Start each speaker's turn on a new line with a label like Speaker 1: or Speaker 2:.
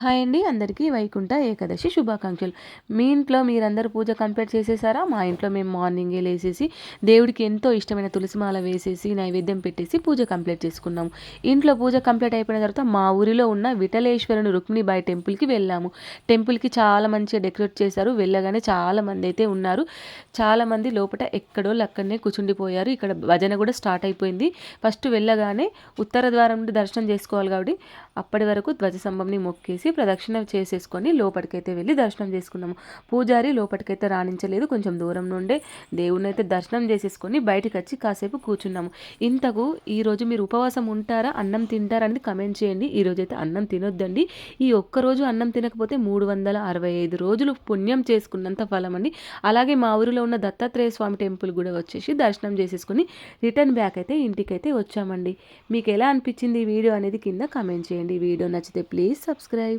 Speaker 1: Hi అండి. అందరికీ వైకుంఠ ఏకాదశి శుభాకాంక్షలు. మీ ఇంట్లో మీరందరూ పూజ కంప్లీట్ చేసేసారా? మా ఇంట్లో మేము మార్నింగే లేసేసి దేవుడికి ఎంతో ఇష్టమైన తులసిమాల వేసేసి నైవేద్యం పెట్టేసి పూజ కంప్లీట్ చేసుకున్నాము. ఇంట్లో పూజ కంప్లీట్ అయిపోయిన తర్వాత మా ఊరిలో ఉన్న విఠలేశ్వరుని రుక్మిణిబాయి టెంపుల్కి వెళ్ళాము. టెంపుల్కి చాలా మంచిగా డెకరేట్ చేశారు. వెళ్ళగానే చాలామంది అయితే ఉన్నారు. చాలామంది లోపల ఎక్కడో అక్కడనే కూర్చుండిపోయారు. ఇక్కడ భజన కూడా స్టార్ట్ అయిపోయింది. ఫస్ట్ వెళ్ళగానే ఉత్తర ద్వారం నుండి దర్శనం చేసుకోవాలి కాబట్టి అప్పటి వరకు ధ్వజస్తంభంని మొక్కేసి ప్రదక్షిణ చేసేసుకొని లోపలికైతే వెళ్ళి దర్శనం చేసుకున్నాము. పూజారి లోపలికైతే రాణించలేదు. కొంచెం దూరం నుండే దేవుడిని అయితే దర్శనం చేసేసుకొని బయటకు వచ్చి కాసేపు కూర్చున్నాము. ఇంతకు ఈరోజు మీరు ఉపవాసం ఉంటారా? అన్నం తింటారా అనేది కమెంట్ చేయండి. ఈరోజు అయితే అన్నం తినొద్దండి. ఈ ఒక్కరోజు అన్నం తినకపోతే మూడు వందల అరవై ఐదు రోజులు పుణ్యం చేసుకున్నంత ఫలం అండి అలాగే మా ఊరిలో ఉన్న దత్తాత్రేయ స్వామి టెంపుల్ కూడా వచ్చేసి దర్శనం చేసేసుకుని రిటర్న్ బ్యాక్ అయితే ఇంటికైతే వచ్చామండి. మీకు ఎలా అనిపించింది ఈ వీడియో అనేది కింద కమెంట్ చేయండి. వీడియో నచ్చితే ప్లీజ్ సబ్స్క్రైబ్.